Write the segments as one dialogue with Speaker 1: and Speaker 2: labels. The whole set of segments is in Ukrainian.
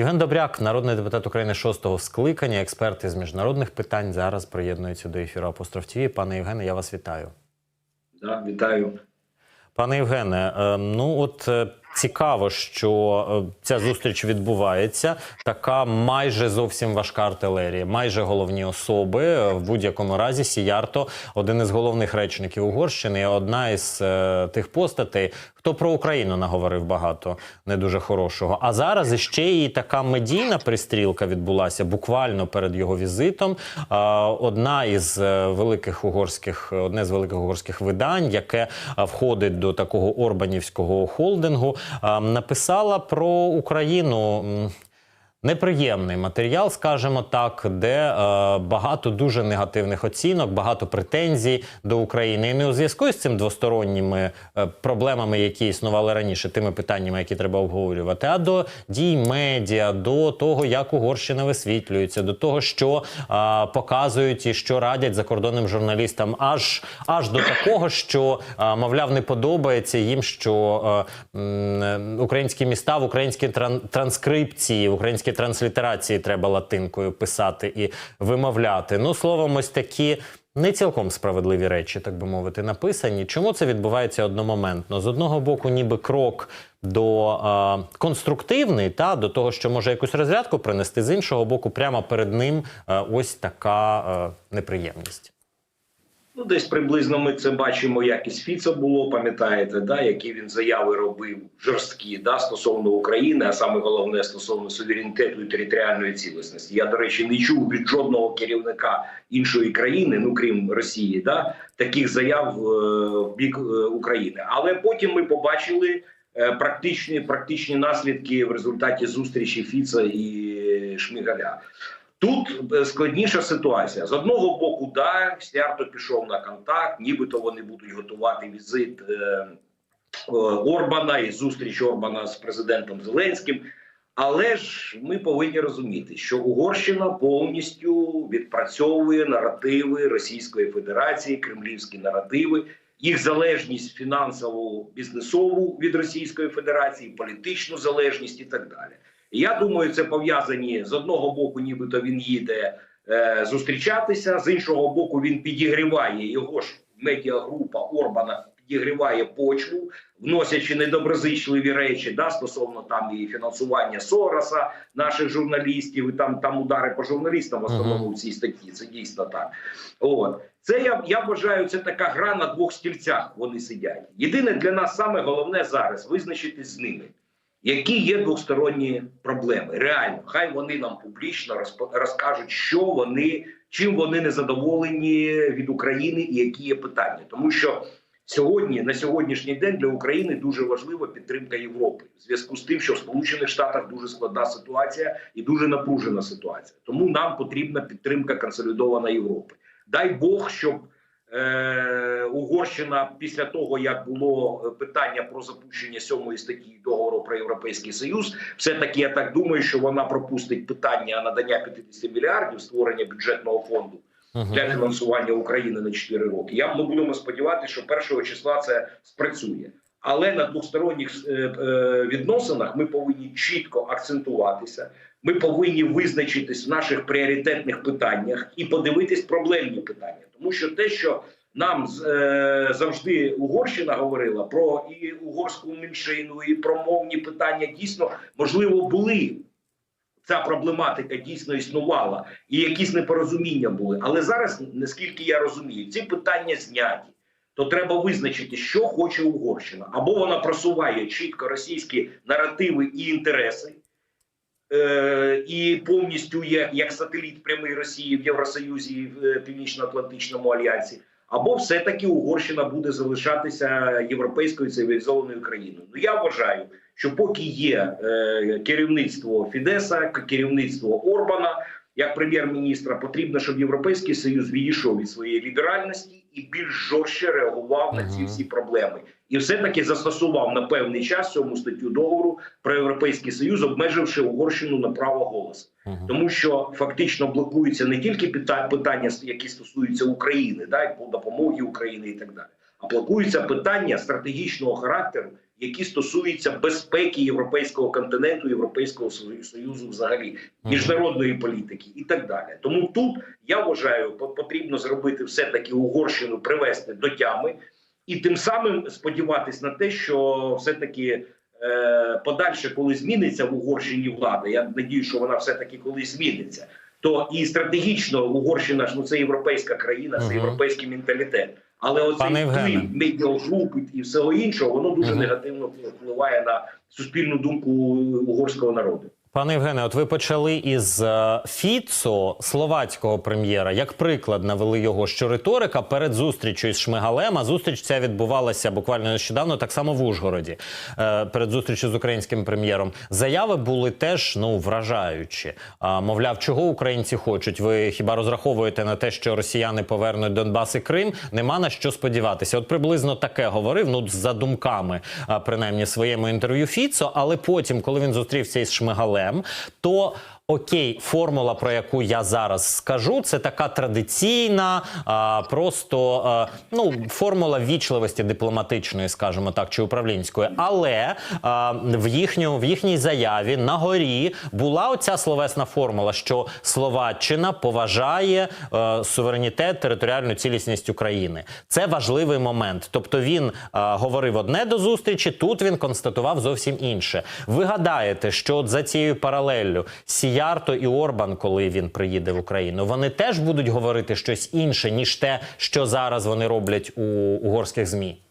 Speaker 1: Євген Добряк, народний депутат України шостого скликання, експерт із міжнародних питань, зараз приєднується до ефіру Апостроф ТВ. Пане Євгене, я вас вітаю.
Speaker 2: Да, вітаю.
Speaker 1: Пане Євгене, е, ну от е, цікаво, що е, ця зустріч відбувається. Така майже зовсім важка артилерія, майже головні особи. Е, В будь-якому разі Сіярто, один із головних речників Угорщини, одна із е, тих постатей, хто про Україну наговорив багато не дуже хорошого. А зараз іще і така медійна пристрілка відбулася буквально перед його візитом. А, Одна із е, великих угорських, одне з великих угорських видань, яке входить до такого орбанівського холдингу, написала про Україну. Неприємний матеріал, скажімо так, де е, багато дуже негативних оцінок, багато претензій до України. І не у зв'язку з цим двосторонніми е, проблемами, які існували раніше, тими питаннями, які треба обговорювати, а до дій медіа, до того, як Угорщина висвітлюється, до того, що е, показують і що радять закордонним журналістам, аж аж до такого, що е, мовляв не подобається їм, що е, м, українські міста в українській тран- транскрипції, в українській транслітерації треба латинкою писати і вимовляти. Ну, словом, ось такі. Не цілком справедливі речі, так би мовити, написані. Чому це відбувається одномоментно? З одного боку, ніби крок до е, конструктивний, та до того, що може якусь розрядку принести, з іншого боку, прямо перед ним е, ось така е, неприємність.
Speaker 2: Ну, десь приблизно ми це бачимо, як із Фіцо було, пам'ятаєте, да, які він заяви робив жорсткі да, стосовно України, а саме головне стосовно суверенітету і територіальної цілісності. Я, до речі, не чув від жодного керівника іншої країни, ну крім Росії, да, таких заяв е, в бік е, України. Але потім ми побачили е, практичні, практичні наслідки в результаті зустрічі Фіца і Шмигаля. Тут е, складніша ситуація. З одного боку, да, Сярто пішов на контакт, нібито вони будуть готувати візит е, е, Орбана і зустріч Орбана з президентом Зеленським. Але ж ми повинні розуміти, що Угорщина повністю відпрацьовує наративи Російської Федерації, кремлівські наративи, їх залежність фінансову бізнесову від Російської Федерації, політичну залежність і так далі. Я думаю, це пов'язані з одного боку, нібито він їде е, зустрічатися, з іншого боку, він підігріває його ж медіагрупа Орбана. Підігріває почву, вносячи недоброзичливі речі да, стосовно там і фінансування Сороса, наших журналістів, і там там удари по журналістам в основному в цій статті. Це дійсно так. От це я я вважаю, це така гра на двох стільцях. Вони сидять. Єдине для нас саме головне зараз визначитись з ними. Які є двосторонні проблеми? Реально, хай вони нам публічно розкажуть, що вони чим вони не задоволені від України і які є питання, тому що сьогодні на сьогоднішній день для України дуже важлива підтримка Європи в зв'язку з тим, що в Сполучених Штатах дуже складна ситуація і дуже напружена ситуація. Тому нам потрібна підтримка консолідована Європи. Дай Бог, щоб е, Угорщина після того, як було е, питання про запущення сьомої статті договору про європейський союз, все таки я так думаю, що вона пропустить питання надання 50 мільярдів створення бюджетного фонду для фінансування України на 4 роки. Я ми будемо сподіватися, що першого числа це спрацює. Але на двосторонніх е, відносинах ми повинні чітко акцентуватися. Ми повинні визначитись в наших пріоритетних питаннях і подивитись проблемні питання, тому що те, що нам е, завжди Угорщина говорила про і угорську меншину, і про мовні питання, дійсно можливо були. Ця проблематика дійсно існувала, і якісь непорозуміння були. Але зараз, наскільки я розумію, ці питання зняті. То треба визначити, що хоче Угорщина, або вона просуває чітко російські наративи і інтереси, е, і повністю є як сателіт прямий Росії в Євросоюзі і в е, Північно-Атлантичному альянсі, або все-таки Угорщина буде залишатися європейською цивілізованою країною. Ну я вважаю, що поки є е, керівництво Фідеса, керівництво Орбана як прем'єр-міністра, потрібно, щоб Європейський Союз відійшов від своєї ліберальності і більш жорстче реагував на ці всі проблеми, і все-таки застосував на певний час цьому статтю договору про європейський союз, обмеживши Угорщину на право голосу. Тому що фактично блокуються не тільки питання, які стосуються України, да, і по допомоги України і так далі, а блокуються питання стратегічного характеру, які стосуються безпеки європейського континенту, європейського Сою- союзу, взагалі міжнародної політики і так далі. Тому тут я вважаю, потрібно зробити все таки Угорщину привести до тями, і тим самим сподіватись на те, що все таки. Е, подальше, коли зміниться в Угорщині влада, я надію, що вона все таки колись зміниться. То і стратегічно Угорщина ж ну це європейська країна, це європейський менталітет. Але оцей вплив медіагруп і всього іншого, воно дуже
Speaker 1: угу.
Speaker 2: негативно впливає на суспільну думку угорського народу.
Speaker 1: Пане Євгене, от ви почали із е, Фіцо, словацького прем'єра. Як приклад навели його, що риторика перед зустрічю із Шмигалем, а зустріч ця відбувалася буквально нещодавно, так само в Ужгороді, е, перед зустрічю з українським прем'єром. Заяви були теж ну вражаючі. Мовляв, чого українці хочуть? Ви хіба розраховуєте на те, що росіяни повернуть Донбас і Крим? Нема на що сподіватися. От приблизно таке говорив. Ну за думками, принаймні, своєму інтерв'ю Фіцо. Але потім, коли він зустрівся із Шмигалем, то окей, формула, про яку я зараз скажу, це така традиційна, а, просто а, ну формула вічливості дипломатичної, скажімо так, чи управлінської. Але а, в їхню в їхній заяві на горі була оця словесна формула, що Словаччина поважає е, суверенітет, територіальну цілісність України. Це важливий момент. Тобто він говорив одне до зустрічі, тут він констатував зовсім інше. Ви гадаєте, що от за цією паралеллю Сіярто і Орбан, коли він приїде в Україну, вони теж будуть говорити щось інше ніж те, що зараз вони роблять у угорських змі.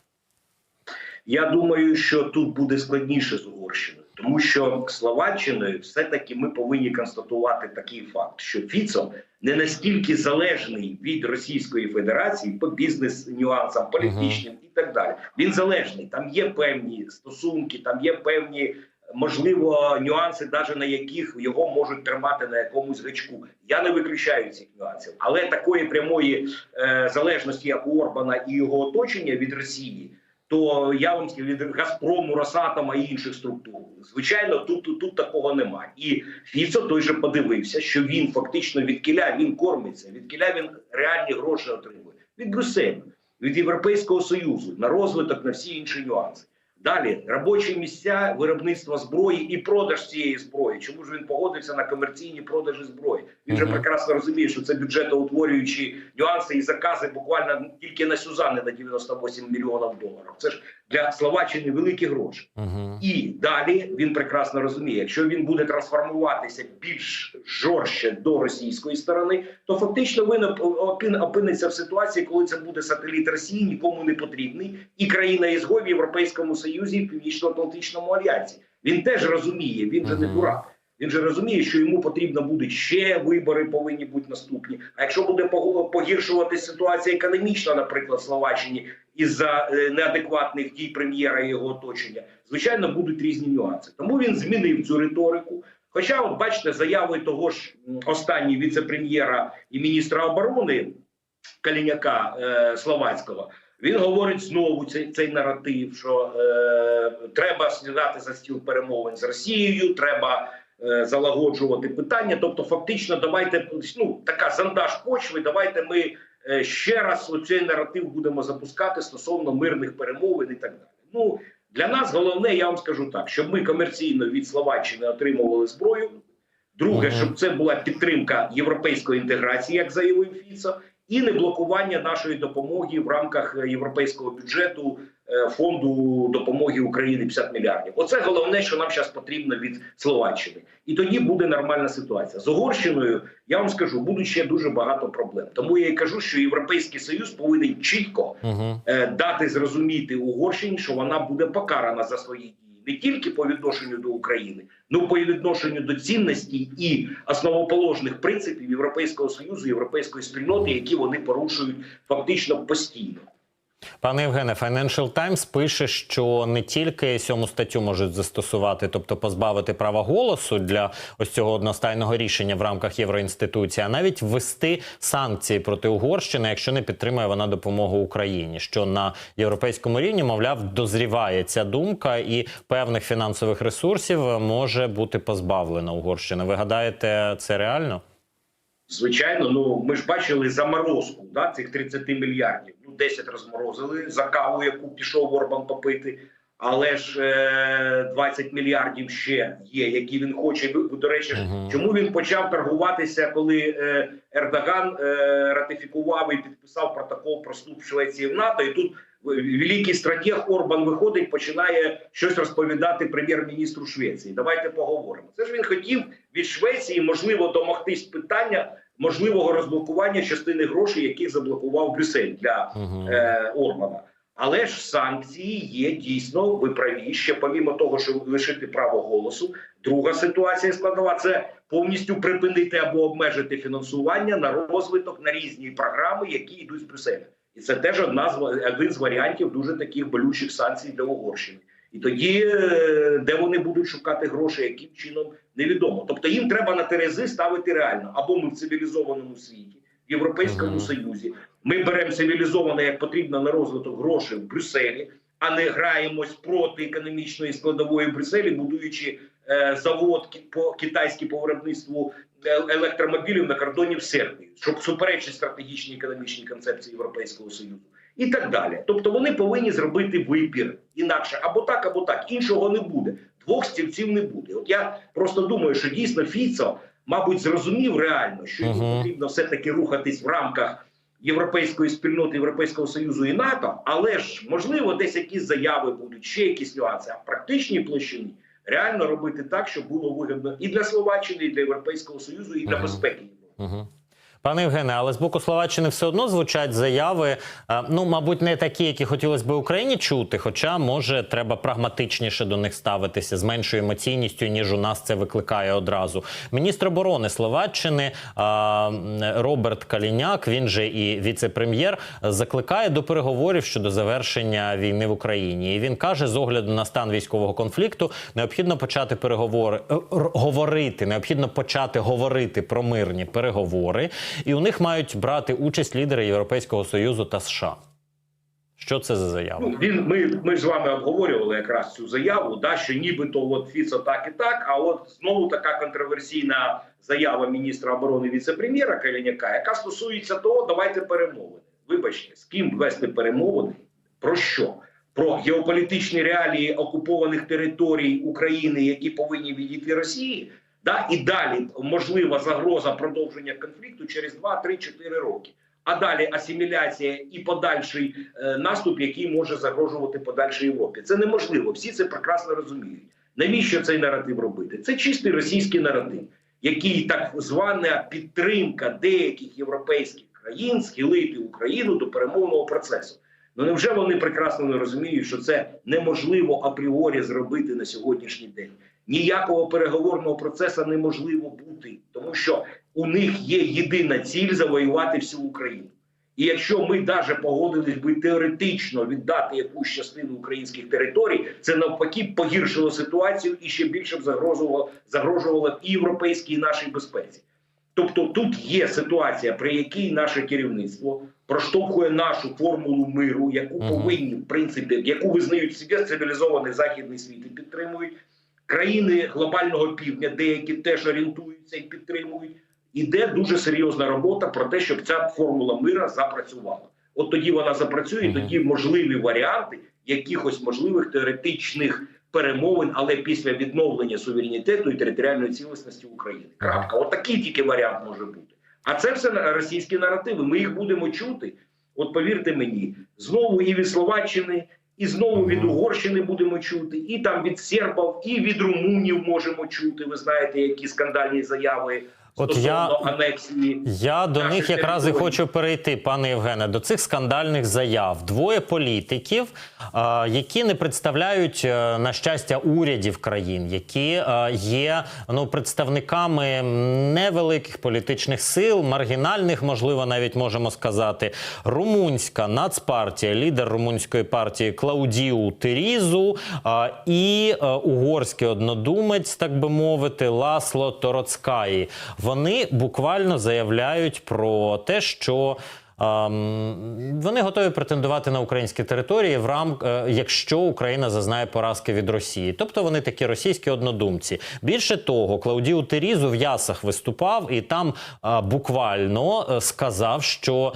Speaker 2: Я думаю, що тут буде складніше з Угорщиною, тому що Словаччиною все-таки ми повинні констатувати такий факт, що Фіцо не настільки залежний від Російської Федерації по бізнес нюансам, політичним і так далі. Він залежний. Там є певні стосунки, там є певні. Можливо, нюанси, навіть на яких його можуть тримати на якомусь гачку. Я не виключаю цих нюансів, але такої прямої е, залежності, як у Орбана і його оточення від Росії, то я вам скажу, від Газпрому, Росатома і інших структур. Звичайно, тут, тут, тут такого немає. І Фіцо той же подивився, що він фактично від кіля він кормиться, від кіля він реальні гроші отримує від Брюсселю, від Європейського Союзу на розвиток, на всі інші нюанси. Далі робочі місця, виробництво зброї і продаж цієї зброї. Чому ж він погодився на комерційні продажі зброї? Він же прекрасно розуміє, що це бюджетоутворюючі нюанси і закази буквально тільки на Сюзани на 98 мільйонів доларів. Це ж для Словаччини великі гроші.
Speaker 1: Угу.
Speaker 2: І далі він прекрасно розуміє, якщо він буде трансформуватися більш жорстче до російської сторони, то фактично він оп- опиниться в ситуації, коли це буде сателіт Росії, нікому не потрібний, і країна ізгой в Європейському Союзі і в Північно-Атлантичному альянсі. Він теж розуміє, він же не дурак. Він же розуміє, що йому потрібно буде ще вибори повинні бути наступні. А якщо буде пог- погіршуватися ситуація економічна, наприклад, в Словаччині із-за е, неадекватних дій прем'єра і його оточення, звичайно, будуть різні нюанси. Тому він змінив цю риторику. Хоча, от бачите, заяви того ж м, останній віце-прем'єра і міністра оборони Каліняка е, Словацького. Він говорить знову цей, цей наратив, що е, треба сідати за стіл перемовин з Росією, треба залагоджувати питання. Тобто, фактично, давайте ну така зондаж почви. Давайте ми е, ще раз цей наратив будемо запускати стосовно мирних перемовин і так далі. Ну для нас головне, я вам скажу так, щоб ми комерційно від Словаччини отримували зброю. Друге, щоб це була підтримка європейської інтеграції, як заявив Фіцо, і не блокування нашої допомоги в рамках е, європейського бюджету е, фонду допомоги Україні 50 мільярдів. Оце головне, що нам зараз потрібно від Словаччини, і тоді буде нормальна ситуація. З Угорщиною я вам скажу, будуть ще дуже багато проблем. Тому я і кажу, що Європейський Союз повинен чітко
Speaker 1: Угу.
Speaker 2: е, дати зрозуміти Угорщині, що вона буде покарана за свої дії не тільки по відношенню до України, але по відношенню до цінностей і основоположних принципів Європейського союзу, європейської спільноти, які вони порушують фактично постійно.
Speaker 1: Пане Євгене, Financial Times пише, що не тільки сьому статтю можуть застосувати, тобто позбавити права голосу для ось цього одностайного рішення в рамках євроінституції, а навіть ввести санкції проти Угорщини, якщо не підтримує вона допомогу Україні. Що на європейському рівні, мовляв, дозріває ця думка, і певних фінансових ресурсів може бути позбавлена Угорщина. Ви гадаєте, це реально?
Speaker 2: Звичайно, ну ми ж бачили заморозку да, цих 30 мільярдів. Ну 10 розморозили за каву, яку пішов Орбан попити. Але ж е, 20 мільярдів ще є, які він хоче. До речі,
Speaker 1: Мгм.
Speaker 2: чому він почав торгуватися, коли е, Ердоган е, ратифікував і підписав протокол про вступ Швеції в НАТО, і тут великий стратег Орбан виходить, починає щось розповідати прем'єр-міністру Швеції. Давайте поговоримо. Це ж він хотів від Швеції, можливо, домогтись питання можливого розблокування частини грошей, яких заблокував Брюссель для е, Орбана. Але ж санкції є дійсно ви праві. Ще помімо того, що лишити право голосу. Друга ситуація складова це повністю припинити або обмежити фінансування на розвиток на різні програми, які йдуть з Брюсселя. І це теж одна з один з варіантів дуже таких болючих санкцій для Угорщини. І тоді, е, де вони будуть шукати гроші, яким чином невідомо. Тобто їм треба на терези ставити реально або ми в цивілізованому світі, в Європейському
Speaker 1: Мгм.
Speaker 2: Союзі. Ми беремо цивілізовано як потрібно на розвиток грошей в Брюсселі, а не граємось проти економічної складової Брюсселі, будуючи е, завод кі- по китайський по виробництву е, електромобілів на кордоні в Сербії, щоб суперечить стратегічній економічній концепції Європейського Союзу. І так далі. Тобто вони повинні зробити вибір інакше або так, або так. Іншого не буде. Двох стільців не буде. От я просто думаю, що дійсно Фіцо, мабуть, зрозумів реально, що йому
Speaker 1: Мгм.
Speaker 2: потрібно все таки рухатись в рамках європейської спільноти Європейського союзу і НАТО, але ж можливо десь якісь заяви будуть, ще якісь нюанси. А в практичній площині реально робити так, щоб було вигідно і для Словаччини, і для Європейського союзу, і для
Speaker 1: Мгм.
Speaker 2: безпеки Європи.
Speaker 1: Мгм. Пане Євгене, але з боку Словаччини все одно звучать заяви. е, Ну, мабуть, не такі, які хотілося б Україні чути. Хоча, може, треба прагматичніше до них ставитися з меншою емоційністю, ніж у нас це викликає одразу. Міністр оборони Словаччини Роберт Каліняк, він же і віце-прем'єр, закликає до переговорів щодо завершення війни в Україні. І він каже, з огляду на стан військового конфлікту, необхідно почати переговори е, говорити. Необхідно почати говорити про мирні переговори, і у них мають брати участь лідери Європейського союзу та США. Що це за заява?
Speaker 2: Ну, він ми, ми з вами обговорювали якраз цю заяву, да що нібито от Фіцо так і так. А от знову така контроверсійна заява міністра оборони віце-прем'єра Каліняка, яка стосується того, давайте перемовини. Вибачте, з ким вести перемовини? Про що? Про геополітичні реалії окупованих територій України, які повинні відійти Росії, да і далі можлива загроза продовження конфлікту через 2, 3, 4 роки. А далі асиміляція і подальший е, наступ, який може загрожувати подальшій Європі. Це неможливо. Всі це прекрасно розуміють. Навіщо цей наратив робити? Це чистий російський наратив, який так звана підтримка деяких європейських країн схилити Україну до перемовного процесу. Ну невже вони прекрасно не розуміють, що це неможливо апріорі зробити на сьогоднішній день? Ніякого переговорного процесу неможливо бути, тому що у них є єдина ціль завоювати всю Україну. І якщо ми навіть погодились би теоретично віддати якусь частину українських територій, це навпаки погіршило ситуацію і ще більше б загрожувало загрожувало і європейській і нашій безпеці. Тобто тут є ситуація, при якій наше керівництво проштовхує нашу формулу миру, яку повинні в принципі, яку визнають себе цивілізований західний світ і підтримують країни глобального півдня, деякі теж орієнтуються і підтримують. Іде дуже серйозна робота про те, щоб ця формула мира запрацювала. От тоді вона запрацює, і тоді можливі варіанти якихось можливих теоретичних перемовин, але після відновлення суверенітету і територіальної цілісності України. Крапка. От такий тільки варіант може бути. А це все російські наративи. Ми їх будемо чути. От повірте мені, знову і від Словаччини, і знову від Угорщини будемо чути, і там від сербів, і від румунів можемо чути. Ви знаєте, які скандальні заяви
Speaker 1: От я-
Speaker 2: анексії.
Speaker 1: Я до них якраз і хочу перейти, пане Євгене, до цих скандальних заяв. Двоє політиків, е, які не представляють е, на щастя урядів країн, які е, є ну представниками невеликих політичних сил, маргінальних, можливо, навіть можемо сказати. Румунська нацпартія, лідер румунської партії Клаудіу Терізу і угорський однодумець, так би мовити, Ласло Тороцкаї. Вони буквально заявляють про те, що вони готові претендувати на українські території, в рам, е, якщо Україна зазнає поразки від Росії. Тобто вони такі російські однодумці. Більше того, Клаудіу Терізу в Ясах виступав і там буквально е, сказав, що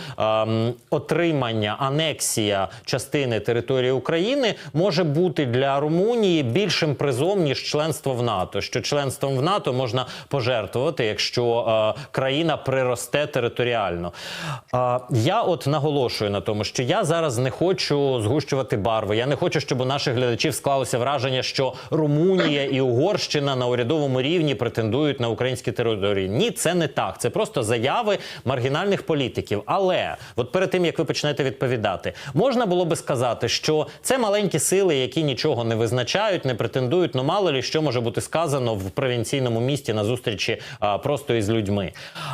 Speaker 1: отримання анексія частини території України може бути для Румунії більшим призом ніж членство в НАТО. Що членством в НАТО можна пожертвувати, якщо е, країна приросте територіально. Я от наголошую на тому, що я зараз не хочу згущувати барви. Я не хочу, щоб у наших глядачів склалося враження, що Румунія і Угорщина на урядовому рівні претендують на українські території. Ні, це не так. Це просто заяви маргінальних політиків. Але от перед тим як ви почнете відповідати, можна було би сказати, що це маленькі сили, які нічого не визначають, не претендують. Ну мало лі що може бути сказано в провінційному місті на зустрічі а, просто із людьми.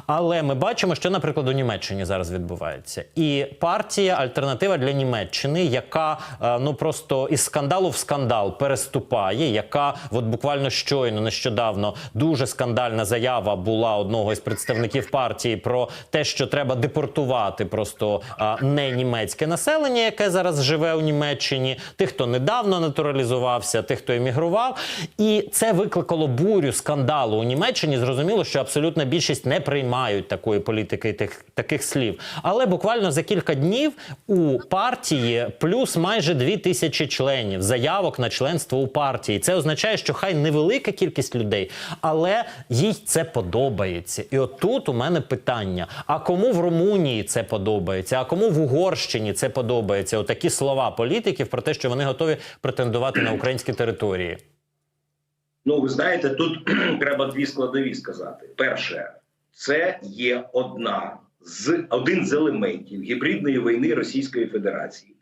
Speaker 1: Але ми бачимо, що, наприклад, у Німеччині зараз відбувається, і партія Альтернатива для Німеччини, яка е, ну просто із скандалу в скандал переступає, яка от буквально щойно нещодавно дуже скандальна заява була одного із представників партії про те, що треба депортувати просто не німецьке населення, яке зараз живе у Німеччині, тих, хто недавно натуралізувався, тих, хто емігрував, і це викликало бурю скандалу у Німеччині. Зрозуміло, що абсолютна більшість не приймають такої політики і тих таких слів. Але буквально за кілька днів у партії плюс майже дві тисячі членів заявок на членство у партії. Це означає, що хай невелика кількість людей, але їй це подобається. І от тут у мене питання: а кому в Румунії це подобається? А кому в Угорщині це подобається? Отакі слова політиків про те, що вони готові претендувати на українські території.
Speaker 2: Ну, ви знаєте, тут треба дві складові сказати. Перше, це є одна з один з елементів гібридної війни Російської Федерації,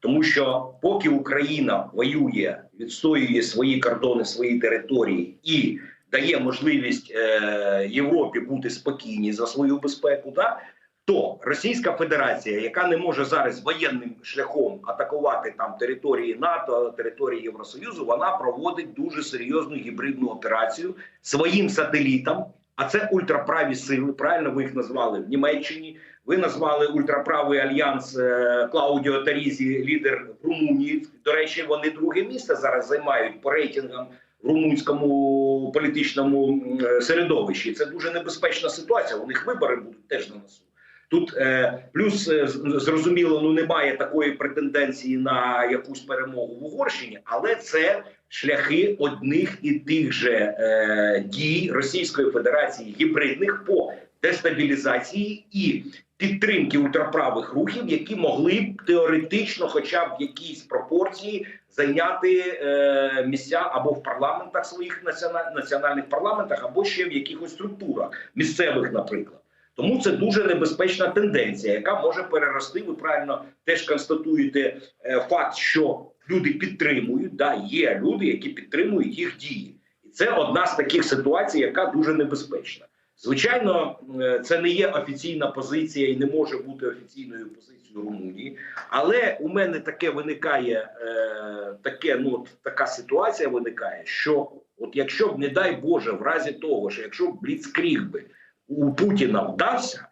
Speaker 2: тому що поки Україна воює, відстоює свої кордони, свої території і дає можливість е, Європі бути спокійні за свою безпеку, да, то Російська Федерація, яка не може зараз воєнним шляхом атакувати там території НАТО, території Євросоюзу, вона проводить дуже серйозну гібридну операцію своїм сателітам. А це ультраправі сили. Правильно ви їх назвали в Німеччині. Ви назвали ультраправий альянс е, Клаудіо Тарізі, лідер Румунії. До речі, вони друге місце зараз займають по рейтингам в румунському політичному е, середовищі. Це дуже небезпечна ситуація. У них вибори будуть теж на носу. Тут е, плюс е, зрозуміло, ну немає такої претенденції на якусь перемогу в Угорщині, але це шляхи одних і тих же е, дій Російської Федерації гібридних по дестабілізації і підтримки ультраправих рухів, які могли б теоретично, хоча б в якійсь пропорції, зайняти е, місця або в парламентах своїх національ- національних парламентах, або ще в якихось структурах місцевих, наприклад. Тому це дуже небезпечна тенденція, яка може перерости. Ви правильно теж констатуєте е, факт, що люди підтримують. Да, є люди, які підтримують їх дії, і це одна з таких ситуацій, яка дуже небезпечна. Звичайно, е, це не є офіційна позиція і не може бути офіційною позицією Румунії. Але у мене таке виникає е, таке, ну от така ситуація виникає, що от якщо б не дай Боже, в разі того, що якщо б Бліцкріг би у Путіна вдався,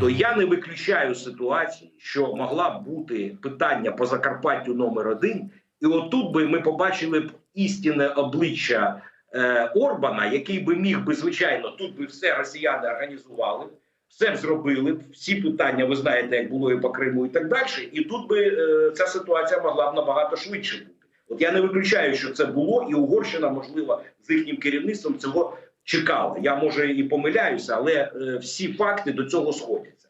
Speaker 2: то я не виключаю ситуації, що могла б бути питання по Закарпаттю номер один, і отут би ми побачили б істинне обличчя е, Орбана, який би міг би звичайно тут би все росіяни організували, все б зробили, всі питання ви знаєте, як було і по Криму, і так далі. І тут би е, ця ситуація могла б набагато швидше бути. От я не виключаю, що це було, і Угорщина, можливо, з їхнім керівництвом цього чекала. Я може і помиляюся, але е, всі факти до цього сходяться.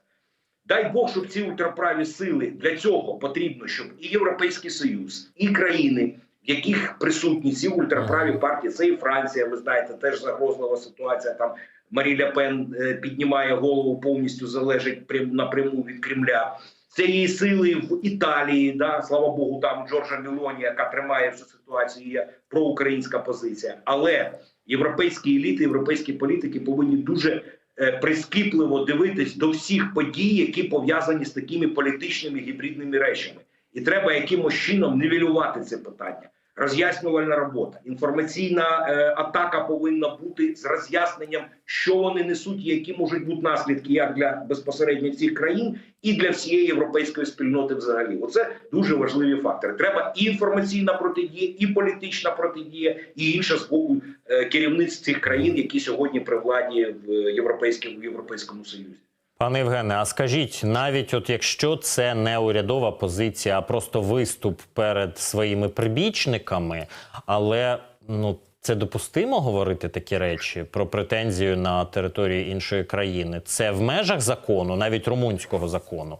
Speaker 2: Дай Бог, щоб ці ультраправі сили для цього потрібно, щоб і Європейський Союз, і країни, в яких присутні ці ультраправі партії, це і Франція, ви знаєте, теж загрозлива ситуація. Там Марі Ля Пен е, піднімає голову, повністю залежить прям напряму від Кремля. Це її сили в Італії, да слава Богу, там Джорджа Мелоні, яка тримає всю ситуацію, є проукраїнська позиція. Але європейські еліти, європейські політики повинні дуже е, прискіпливо дивитись до всіх подій, які пов'язані з такими політичними гібридними речами, і треба якимось чином нівелювати це питання. Роз'яснювальна робота. Інформаційна е, атака повинна бути з роз'ясненням, що вони несуть, які можуть бути наслідки як для безпосередньо цих країн, і для всієї європейської спільноти взагалі. Оце дуже важливі фактори. Треба і інформаційна протидія, і політична протидія, і інша з боку е, керівництв цих країн, які сьогодні при владі в європейському в європейському союзі.
Speaker 1: Пане Євгене, а скажіть, навіть от якщо це не урядова позиція, а просто виступ перед своїми прибічниками, але ну це допустимо говорити такі речі про претензію на території іншої країни? Це в межах закону, навіть румунського закону.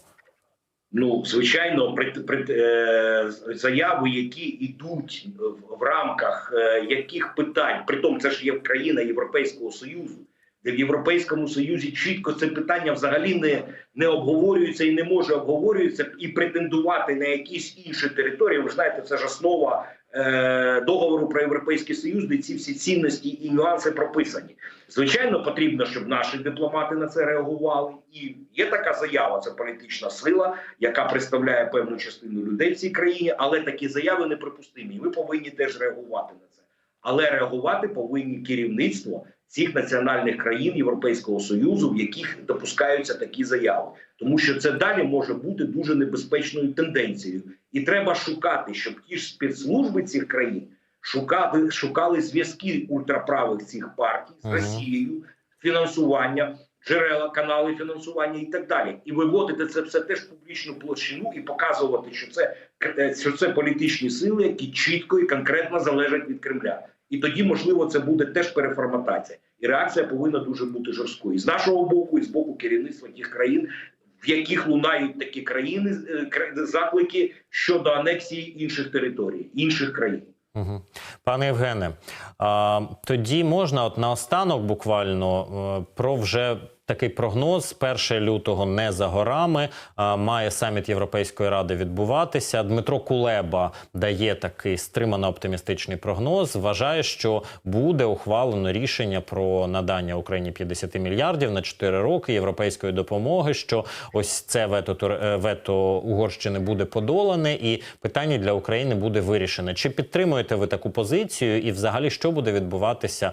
Speaker 2: Ну, звичайно, при, при е, заяви, які йдуть в, в рамках е, яких питань, при тому це ж є країна Європейського Союзу, в Європейському Союзі чітко це питання взагалі не, не обговорюється і не може обговорюється і претендувати на якісь інші території. Ви ж знаєте, це ж основа е, договору про європейський союз, де ці всі цінності і нюанси прописані. Звичайно, потрібно, щоб наші дипломати на це реагували. І є така заява, це політична сила, яка представляє певну частину людей в цій країні, але такі заяви неприпустимі. І ви повинні теж реагувати на це. Але реагувати повинні керівництво цих національних країн Європейського союзу, в яких допускаються такі заяви, тому що це далі може бути дуже небезпечною тенденцією, і треба шукати, щоб ті ж спецслужби цих країн шукали, шукали зв'язки ультраправих цих партій з Росією, фінансування, джерела, канали фінансування і так далі, і виводити це все теж в публічну площину і показувати, що це е, що це політичні сили, які чітко і конкретно залежать від Кремля. І тоді, можливо, це буде теж переформатація, і реакція повинна дуже бути жорсткою. І з нашого боку, і з боку керівництва тих країн, в яких лунають такі країни е, заклики щодо анексії інших територій, інших країн.
Speaker 1: Пане Євгене, тоді можна от наостанок буквально е, про вже такий прогноз. 1 лютого не за горами. Має саміт Європейської ради відбуватися. Дмитро Кулеба дає такий стримано оптимістичний прогноз. Вважає, що буде ухвалено рішення про надання Україні 50 мільярдів на 4 роки європейської допомоги. Що ось це вето е, вето Угорщини буде подолане, і питання для України буде вирішене. Чи підтримуєте ви таку позицію? І взагалі що буде відбуватися?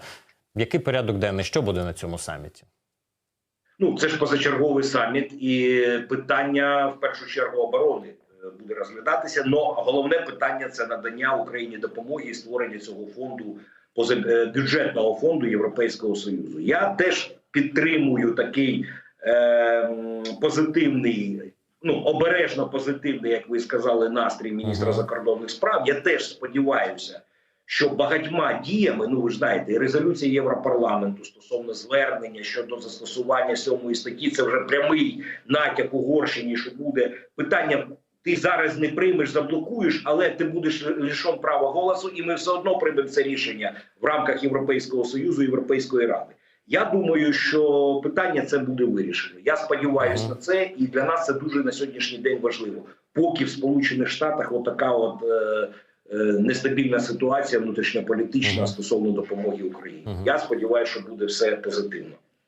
Speaker 1: Який порядок денний? Що буде на цьому саміті?
Speaker 2: Ну це ж позачерговий саміт, і питання в першу чергу оборони е, буде розглядатися. Но головне питання це надання Україні допомоги і створення цього фонду е, бюджетного фонду Європейського союзу. Я теж підтримую такий е, позитивний. Ну, обережно позитивний, як ви сказали, настрій міністра закордонних справ. Я теж сподіваюся, що багатьма діями, ну ви ж знаєте, резолюція Європарламенту стосовно звернення щодо застосування сьомої статті, це вже прямий натяк Угорщині, що буде питання. Ти зараз не приймеш, заблокуєш, але ти будеш лишен права голосу, і ми все одно приймемо це рішення в рамках Європейського союзу, Європейської ради. Я думаю, що питання це буде вирішено. Я сподіваюся на це, і для нас це дуже на сьогоднішній день важливо. Поки в Сполучених Штатах отака от е, нестабільна ситуація внутрішньополітична стосовно допомоги Україні. Я сподіваюся, що буде все позитивно.